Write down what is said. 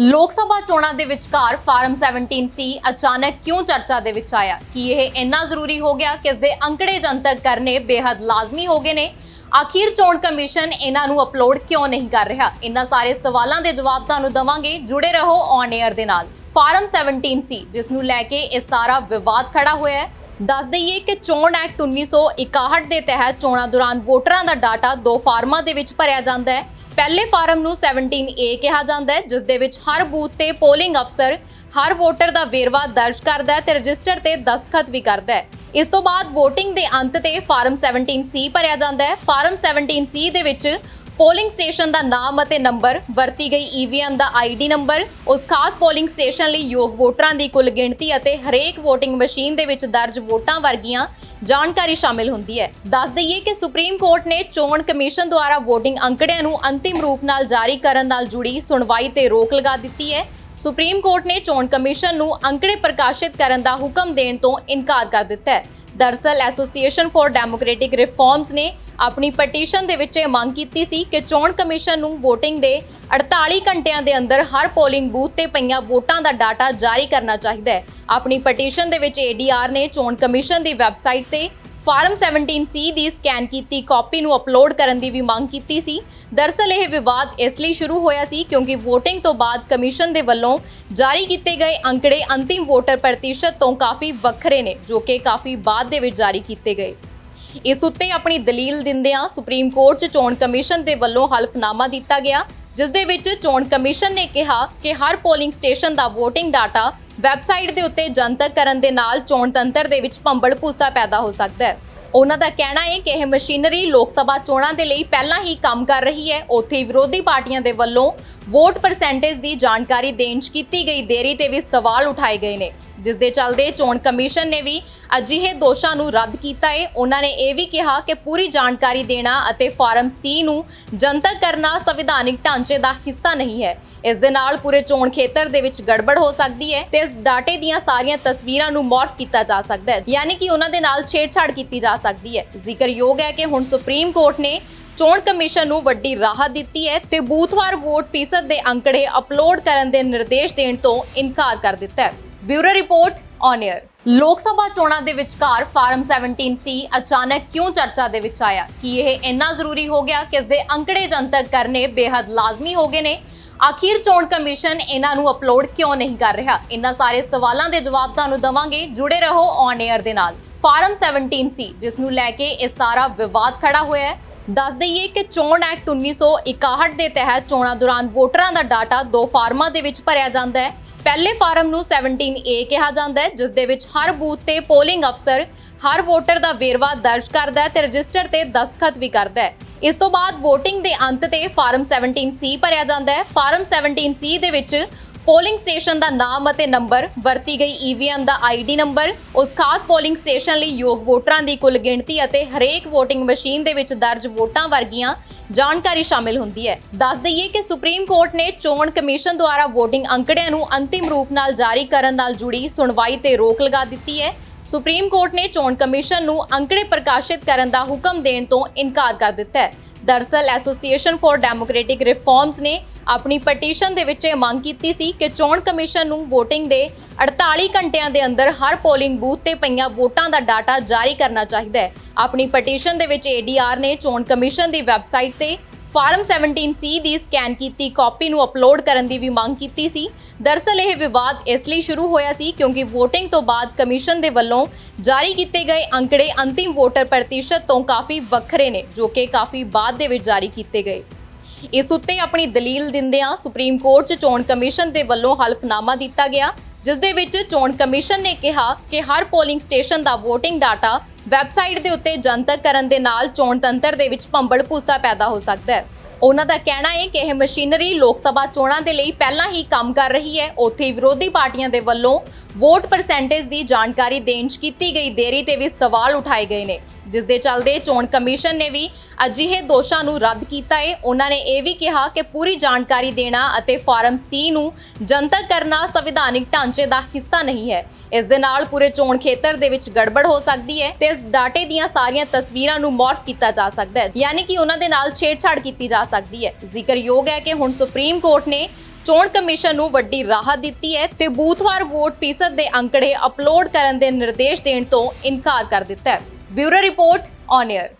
ਲੋਕ ਸਭਾ ਚੋਣਾਂ ਦੇ ਵਿਚਕਾਰ ਫਾਰਮ 17C ਅਚਾਨਕ ਕਿਉਂ ਚਰਚਾ ਦੇ ਵਿੱਚ ਆਇਆ? ਕਿ ਇਹ ਇੰਨਾ ਜ਼ਰੂਰੀ ਹੋ ਗਿਆ ਕਿ ਦੇ ਅੰਕੜੇ ਜਨਤਕ ਕਰਨੇ ਬੇहद ਲਾਜ਼ਮੀ ਹੋ ਗਏ ਨੇ? ਆਖਿਰ ਚੋਣ ਕਮਿਸ਼ਨ ਇਹਨਾਂ ਨੂੰ ਅਪਲੋਡ ਕਿਉਂ ਨਹੀਂ ਕਰ ਰਿਹਾ? ਇਹਨਾਂ ਸਾਰੇ ਸਵਾਲਾਂ ਦੇ ਜਵਾਬ ਤੁਹਾਨੂੰ ਦਵਾਂਗੇ। ਜੁੜੇ ਰਹੋ ਔਨ 에ਅਰ ਦੇ ਨਾਲ। ਫਾਰਮ 17C ਜਿਸ ਨੂੰ ਲੈ ਕੇ ਇਹ ਸਾਰਾ ਵਿਵਾਦ ਖੜਾ ਹੋਇਆ ਹੈ। ਦੱਸ ਦਈਏ ਕਿ ਚੋਣ ਐਕਟ 1961 ਦੇ ਤਹਿਤ ਚੋਣਾਂ ਦੌਰਾਨ ਵੋਟਰਾਂ ਦਾ ਡਾਟਾ ਦੋ ਫਾਰਮਾਂ ਦੇ ਵਿੱਚ ਭਰਿਆ ਜਾਂਦਾ ਹੈ। ਪਹਿਲੇ ਫਾਰਮ ਨੂੰ 17A ਕਿਹਾ ਜਾਂਦਾ ਹੈ ਜਿਸ ਦੇ ਵਿੱਚ ਹਰ ਬੂਥ ਤੇ ਪੋਲਿੰਗ ਅਫਸਰ ਹਰ ਵੋਟਰ ਦਾ ਵੇਰਵਾ ਦਰਜ ਕਰਦਾ ਹੈ ਤੇ ਰਜਿਸਟਰ ਤੇ ਦਸਤਖਤ ਵੀ ਕਰਦਾ ਹੈ। ਇਸ ਤੋਂ ਬਾਅਦ VOTING ਦੇ ਅੰਤ ਤੇ ਫਾਰਮ 17C ਭਰਿਆ ਜਾਂਦਾ ਹੈ। ਫਾਰਮ 17C ਦੇ ਵਿੱਚ ਪੋਲਿੰਗ ਸਟੇਸ਼ਨ ਦਾ ਨਾਮ ਅਤੇ ਨੰਬਰ, ਵਰਤੀ ਗਈ EVM ਦਾ ID ਨੰਬਰ, ਉਸ ਖਾਸ ਪੋਲਿੰਗ ਸਟੇਸ਼ਨ ਲਈ ਯੋਗ ਵੋਟਰਾਂ ਦੀ ਕੁੱਲ ਗਿਣਤੀ ਅਤੇ ਹਰੇਕ VOTING ਮਸ਼ੀਨ ਦੇ ਵਿੱਚ ਦਰਜ ਵੋਟਾਂ ਵਰਗੀਆਂ ਜਾਣਕਾਰੀ ਸ਼ਾਮਿਲ ਹੁੰਦੀ ਹੈ। ਦੱਸ ਦਈਏ ਕਿ ਸੁਪਰੀਮ ਕੋਰਟ ਨੇ ਚੋਣ ਕਮਿਸ਼ਨ ਦੁਆਰਾ VOTING ਅੰਕੜਿਆਂ ਨੂੰ ਅੰਤਿਮ ਰੂਪ ਨਾਲ ਜਾਰੀ ਕਰਨ ਨਾਲ ਜੁੜੀ ਸੁਣਵਾਈ ਤੇ ਰੋਕ ਲਗਾ ਦਿੱਤੀ ਹੈ। ਸੁਪਰੀਮ ਕੋਰਟ ਨੇ ਚੋਣ ਕਮਿਸ਼ਨ ਨੂੰ ਅੰਕੜੇ ਪ੍ਰਕਾਸ਼ਿਤ ਕਰਨ ਦਾ ਹੁਕਮ ਦੇਣ ਤੋਂ ਇਨਕਾਰ ਕਰ ਦਿੱਤਾ ਹੈ। ਦਰਸਲ ਐਸੋਸੀਏਸ਼ਨ ਫਾਰ ਡੈਮੋਕ੍ਰੈਟਿਕ ਰਿਫਾਰਮਸ ਨੇ ਆਪਣੀ ਪਟੀਸ਼ਨ ਦੇ ਵਿੱਚ ਇਹ ਮੰਗ ਕੀਤੀ ਸੀ ਕਿ ਚੋਣ ਕਮਿਸ਼ਨ ਨੂੰ VOTING ਦੇ 48 ਘੰਟਿਆਂ ਦੇ ਅੰਦਰ ਹਰ ਪੋਲਿੰਗ ਬੂਥ ਤੇ ਪਈਆਂ ਵੋਟਾਂ ਦਾ ਡਾਟਾ ਜਾਰੀ ਕਰਨਾ ਚਾਹੀਦਾ ਹੈ। ਆਪਣੀ ਪਟੀਸ਼ਨ ਦੇ ਵਿੱਚ ADR ਨੇ ਚੋਣ ਕਮਿਸ਼ਨ ਦੀ ਵੈਬਸਾਈਟ ਤੇ ਫਾਰਮ 17C ਦੀ ਸਕੈਨ ਕੀਤੀ, ਕਾਪੀ ਨੂੰ ਅਪਲੋਡ ਕਰਨ ਦੀ ਵੀ ਮੰਗ ਕੀਤੀ ਸੀ। ਦਰਸਲ ਇਹ ਵਿਵਾਦ ਇਸ ਲਈ ਸ਼ੁਰੂ ਹੋਇਆ ਸੀ ਕਿਉਂਕਿ VOTING ਤੋਂ ਬਾਅਦ ਕਮਿਸ਼ਨ ਦੇ ਵੱਲੋਂ ਜਾਰੀ ਕੀਤੇ ਗਏ ਅੰਕੜੇ ਅੰਤਿਮ ਵੋਟਰ ਪ੍ਰਤੀਸ਼ਤ ਤੋਂ ਕਾਫੀ ਵੱਖਰੇ ਨੇ, ਜੋ ਕਿ ਕਾਫੀ ਬਾਅਦ ਦੇ ਵਿੱਚ ਜਾਰੀ ਕੀਤੇ ਗਏ। ਇਸ ਉੱਤੇ ਆਪਣੀ ਦਲੀਲ ਦਿੰਦਿਆਂ ਸੁਪਰੀਮ ਕੋਰਟ 'ਚ ਚੋਣ ਕਮਿਸ਼ਨ ਦੇ ਵੱਲੋਂ ਹਲਫਨਾਮਾ ਦਿੱਤਾ ਗਿਆ, ਜਿਸ ਦੇ ਵਿੱਚ ਚੋਣ ਕਮਿਸ਼ਨ ਨੇ ਕਿਹਾ ਕਿ ਹਰ ਪੋਲਿੰਗ ਸਟੇਸ਼ਨ ਦਾ VOTING ਡਾਟਾ ਵੈਬਸਾਈਟ ਦੇ ਉੱਤੇ ਜਨਤਕ ਕਰਨ ਦੇ ਨਾਲ ਚੋਣ ਤੰਤਰ ਦੇ ਵਿੱਚ ਭੰਬਲ ਭੂਸਾ ਪੈਦਾ ਹੋ ਸਕਦਾ ਹੈ। ਉਹਨਾਂ ਦਾ ਕਹਿਣਾ ਹੈ ਕਿ ਇਹ ਮਸ਼ੀਨਰੀ ਲੋਕ ਸਭਾ ਚੋਣਾਂ ਦੇ ਲਈ ਪਹਿਲਾਂ ਹੀ ਕੰਮ ਕਰ ਰਹੀ ਹੈ। ਉੱਥੇ ਹੀ ਵਿਰੋਧੀ ਪਾਰਟੀਆਂ ਦੇ ਵੱਲੋਂ ਵੋਟ ਪਰਸੈਂਟੇਜ ਦੀ ਜਾਣਕਾਰੀ ਦੇਣ 'ਚ ਕੀਤੀ ਗਈ ਦੇਰੀ ਤੇ ਵੀ ਸਵਾਲ ਉਠਾਏ ਗਏ ਨੇ। ਜਿਸ ਦੇ ਚੱਲਦੇ ਚੋਣ ਕਮਿਸ਼ਨ ਨੇ ਵੀ ਅਜਿਹੇ ਦੋਸ਼ਾਂ ਨੂੰ ਰੱਦ ਕੀਤਾ ਹੈ ਉਹਨਾਂ ਨੇ ਇਹ ਵੀ ਕਿਹਾ ਕਿ ਪੂਰੀ ਜਾਣਕਾਰੀ ਦੇਣਾ ਅਤੇ ਫਾਰਮ ਸੀ ਨੂੰ ਜਨਤਕ ਕਰਨਾ ਸੰਵਿਧਾਨਿਕ ਢਾਂਚੇ ਦਾ ਹਿੱਸਾ ਨਹੀਂ ਹੈ। ਇਸ ਦੇ ਨਾਲ ਪੂਰੇ ਚੋਣ ਖੇਤਰ ਦੇ ਵਿੱਚ ਗੜਬੜ ਹੋ ਸਕਦੀ ਹੈ ਤੇ ਇਸ ਡਾਟੇ ਦੀਆਂ ਸਾਰੀਆਂ ਤਸਵੀਰਾਂ ਨੂੰ ਮੋਰਫ ਕੀਤਾ ਜਾ ਸਕਦਾ ਹੈ। ਯਾਨੀ ਕਿ ਉਹਨਾਂ ਦੇ ਨਾਲ ਛੇੜਛਾੜ ਕੀਤੀ ਜਾ ਸਕਦੀ ਹੈ। ਜ਼ਿਕਰਯੋਗ ਹੈ ਕਿ ਹੁਣ ਸੁਪਰੀਮ ਕੋਰਟ ਨੇ ਚੋਣ ਕਮਿਸ਼ਨ ਨੂੰ ਵੱਡੀ ਰਾਹਤ ਦਿੱਤੀ ਹੈ ਤੇ ਬੂਥਵਾਰ ਵੋਟ ਫੀਸਦ ਦੇ ਅੰਕੜੇ ਅਪਲੋਡ ਕਰਨ ਦੇ ਨਿਰਦੇਸ਼ ਦੇਣ ਤੋਂ ਇਨਕਾਰ ਕਰ ਦਿੱਤਾ ਹੈ। ਬਿਊਰੋ ਰਿਪੋਰਟ ਔਨ 에ਅਰ ਲੋਕ ਸਭਾ ਚੋਣਾਂ ਦੇ ਵਿਚਕਾਰ ਫਾਰਮ 17C ਅਚਾਨਕ ਕਿਉਂ ਚਰਚਾ ਦੇ ਵਿੱਚ ਆਇਆ? ਕਿ ਇਹ ਇੰਨਾ ਜ਼ਰੂਰੀ ਹੋ ਗਿਆ ਕਿ ਇਸ ਦੇ ਅੰਕੜੇ ਜਨਤਕ ਕਰਨੇ ਬੇहद ਲਾਜ਼ਮੀ ਹੋ ਗਏ ਨੇ? ਆਖਿਰ ਚੋਣ ਕਮਿਸ਼ਨ ਇਹਨਾਂ ਨੂੰ ਅਪਲੋਡ ਕਿਉਂ ਨਹੀਂ ਕਰ ਰਿਹਾ? ਇਹਨਾਂ ਸਾਰੇ ਸਵਾਲਾਂ ਦੇ ਜਵਾਬ ਤੁਹਾਨੂੰ ਦਵਾਂਗੇ। ਜੁੜੇ ਰਹੋ ਔਨ 에ਅਰ ਦੇ ਨਾਲ। ਫਾਰਮ 17C ਜਿਸ ਨੂੰ ਲੈ ਕੇ ਇਹ ਸਾਰਾ ਵਿਵਾਦ ਖੜਾ ਹੋਇਆ ਹੈ। ਦੱਸ ਦਈਏ ਕਿ ਚੋਣ ਐਕਟ 1961 ਦੇ ਤਹਿਤ ਚੋਣਾਂ ਦੌਰਾਨ ਵੋਟਰਾਂ ਦਾ ਡਾਟਾ ਦੋ ਫਾਰਮਾਂ ਦੇ ਵਿੱਚ ਭਰਿਆ ਜਾਂਦਾ ਹੈ। ਪਹਿਲੇ ਫਾਰਮ ਨੂੰ 17A ਕਿਹਾ ਜਾਂਦਾ ਹੈ ਜਿਸ ਦੇ ਵਿੱਚ ਹਰ ਬੂਥ ਤੇ ਪੋਲਿੰਗ ਅਫਸਰ ਹਰ ਵੋਟਰ ਦਾ ਵੇਰਵਾ ਦਰਜ ਕਰਦਾ ਹੈ ਤੇ ਰਜਿਸਟਰ ਤੇ ਦਸਤਖਤ ਵੀ ਕਰਦਾ ਹੈ। ਇਸ ਤੋਂ ਬਾਅਦ VOTING ਦੇ ਅੰਤ ਤੇ ਫਾਰਮ 17C ਭਰਿਆ ਜਾਂਦਾ ਹੈ। ਫਾਰਮ 17C ਦੇ ਵਿੱਚ ਪੋਲਿੰਗ ਸਟੇਸ਼ਨ ਦਾ ਨਾਮ ਅਤੇ ਨੰਬਰ, ਵਰਤੀ ਗਈ EVM ਦਾ ID ਨੰਬਰ, ਉਸ ਖਾਸ ਪੋਲਿੰਗ ਸਟੇਸ਼ਨ ਲਈ ਯੋਗ ਵੋਟਰਾਂ ਦੀ ਕੁੱਲ ਗਿਣਤੀ ਅਤੇ ਹਰੇਕ VOTING ਮਸ਼ੀਨ ਦੇ ਵਿੱਚ ਦਰਜ ਵੋਟਾਂ ਵਰਗੀਆਂ ਜਾਣਕਾਰੀ ਸ਼ਾਮਿਲ ਹੁੰਦੀ ਹੈ। ਦੱਸ ਦਈਏ ਕਿ ਸੁਪਰੀਮ ਕੋਰਟ ਨੇ ਚੋਣ ਕਮਿਸ਼ਨ ਦੁਆਰਾ VOTING ਅੰਕੜਿਆਂ ਨੂੰ ਅੰਤਿਮ ਰੂਪ ਨਾਲ ਜਾਰੀ ਕਰਨ ਨਾਲ ਜੁੜੀ ਸੁਣਵਾਈ ਤੇ ਰੋਕ ਲਗਾ ਦਿੱਤੀ ਹੈ। ਸੁਪਰੀਮ ਕੋਰਟ ਨੇ ਚੋਣ ਕਮਿਸ਼ਨ ਨੂੰ ਅੰਕੜੇ ਪ੍ਰਕਾਸ਼ਿਤ ਕਰਨ ਦਾ ਹੁਕਮ ਦੇਣ ਤੋਂ ਇਨਕਾਰ ਕਰ ਦਿੱਤਾ ਹੈ। ਦਰਸਲ ਐਸੋਸੀਏਸ਼ਨ ਫਾਰ ਡੈਮੋਕ੍ਰੈਟਿਕ ਰਿਫਾਰਮਸ ਨੇ ਆਪਣੀ ਪਟੀਸ਼ਨ ਦੇ ਵਿੱਚ ਇਹ ਮੰਗ ਕੀਤੀ ਸੀ ਕਿ ਚੋਣ ਕਮਿਸ਼ਨ ਨੂੰ VOTING ਦੇ 48 ਘੰਟਿਆਂ ਦੇ ਅੰਦਰ ਹਰ ਪੋਲਿੰਗ ਬੂਥ ਤੇ ਪਈਆਂ ਵੋਟਾਂ ਦਾ ਡਾਟਾ ਜਾਰੀ ਕਰਨਾ ਚਾਹੀਦਾ ਹੈ। ਆਪਣੀ ਪਟੀਸ਼ਨ ਦੇ ਵਿੱਚ ADR ਨੇ ਚੋਣ ਕਮਿਸ਼ਨ ਦੀ ਵੈਬਸਾਈਟ ਤੇ ਫਾਰਮ 17C ਦੀ ਸਕੈਨ ਕੀਤੀ, ਕਾਪੀ ਨੂੰ ਅਪਲੋਡ ਕਰਨ ਦੀ ਵੀ ਮੰਗ ਕੀਤੀ ਸੀ। ਦਰਸਲ ਇਹ ਵਿਵਾਦ ਇਸ ਲਈ ਸ਼ੁਰੂ ਹੋਇਆ ਸੀ ਕਿਉਂਕਿ VOTING ਤੋਂ ਬਾਅਦ ਕਮਿਸ਼ਨ ਦੇ ਵੱਲੋਂ ਜਾਰੀ ਕੀਤੇ ਗਏ ਅੰਕੜੇ ਅੰਤਿਮ ਵੋਟਰ ਪ੍ਰਤੀਸ਼ਤ ਤੋਂ ਕਾਫੀ ਵੱਖਰੇ ਨੇ, ਜੋ ਕਿ ਕਾਫੀ ਬਾਅਦ ਦੇ ਵਿੱਚ ਜਾਰੀ ਕੀਤੇ ਗਏ। ਇਸ ਉੱਤੇ ਆਪਣੀ ਦਲੀਲ ਦਿੰਦਿਆਂ ਸੁਪਰੀਮ ਕੋਰਟ 'ਚ ਚੋਣ ਕਮਿਸ਼ਨ ਦੇ ਵੱਲੋਂ ਹਲਫਨਾਮਾ ਦਿੱਤਾ ਗਿਆ, ਜਿਸ ਦੇ ਵਿੱਚ ਚੋਣ ਕਮਿਸ਼ਨ ਨੇ ਕਿਹਾ ਕਿ ਹਰ ਪੋਲਿੰਗ ਸਟੇਸ਼ਨ ਦਾ VOTING ਡਾਟਾ ਵੈਬਸਾਈਟ ਦੇ ਉੱਤੇ ਜਨਤਕ ਕਰਨ ਦੇ ਨਾਲ ਚੋਣ ਤੰਤਰ ਦੇ ਵਿੱਚ ਭੰਬਲ ਭੂਸਾ ਪੈਦਾ ਹੋ ਸਕਦਾ ਹੈ। ਉਹਨਾਂ ਦਾ ਕਹਿਣਾ ਹੈ ਕਿ ਇਹ ਮਸ਼ੀਨਰੀ ਲੋਕ ਸਭਾ ਚੋਣਾਂ ਦੇ ਲਈ ਪਹਿਲਾਂ ਹੀ ਕੰਮ ਕਰ ਰਹੀ ਹੈ। ਉੱਥੇ ਹੀ ਵਿਰੋਧੀ ਪਾਰਟੀਆਂ ਦੇ ਵੱਲੋਂ ਵੋਟ ਪਰਸੈਂਟੇਜ ਦੀ ਜਾਣਕਾਰੀ ਦੇਣ 'ਚ ਕੀਤੀ ਗਈ ਦੇਰੀ ਤੇ ਵੀ ਸਵਾਲ ਉਠਾਏ ਗਏ ਨੇ। ਜਿਸ ਦੇ ਚੱਲਦੇ ਚੋਣ ਕਮਿਸ਼ਨ ਨੇ ਵੀ ਅਜਿਹੇ ਦੋਸ਼ਾਂ ਨੂੰ ਰੱਦ ਕੀਤਾ ਹੈ ਉਹਨਾਂ ਨੇ ਇਹ ਵੀ ਕਿਹਾ ਕਿ ਪੂਰੀ ਜਾਣਕਾਰੀ ਦੇਣਾ ਅਤੇ ਫਾਰਮ ਸੀ ਨੂੰ ਜਨਤਕ ਕਰਨਾ ਸੰਵਿਧਾਨਿਕ ਢਾਂਚੇ ਦਾ ਹਿੱਸਾ ਨਹੀਂ ਹੈ। ਇਸ ਦੇ ਨਾਲ ਪੂਰੇ ਚੋਣ ਖੇਤਰ ਦੇ ਵਿੱਚ ਗੜਬੜ ਹੋ ਸਕਦੀ ਹੈ ਤੇ ਇਸ ਡਾਟੇ ਦੀਆਂ ਸਾਰੀਆਂ ਤਸਵੀਰਾਂ ਨੂੰ ਮੋਰਫ ਕੀਤਾ ਜਾ ਸਕਦਾ ਹੈ। ਯਾਨੀ ਕਿ ਉਹਨਾਂ ਦੇ ਨਾਲ ਛੇੜਛਾੜ ਕੀਤੀ ਜਾ ਸਕਦੀ ਹੈ। ਜ਼ਿਕਰਯੋਗ ਹੈ ਕਿ ਹੁਣ ਸੁਪਰੀਮ ਕੋਰਟ ਨੇ ਚੋਣ ਕਮਿਸ਼ਨ ਨੂੰ ਵੱਡੀ ਰਾਹਤ ਦਿੱਤੀ ਹੈ ਤੇ ਬੂਥਵਾਰ ਵੋਟ ਫੀਸਦ ਦੇ ਅੰਕੜੇ ਅਪਲੋਡ ਕਰਨ ਦੇ ਨਿਰਦੇਸ਼ ਦੇਣ ਤੋਂ ਇਨਕਾਰ ਕਰ ਦਿੱਤਾ ਹੈ। Bureau report on air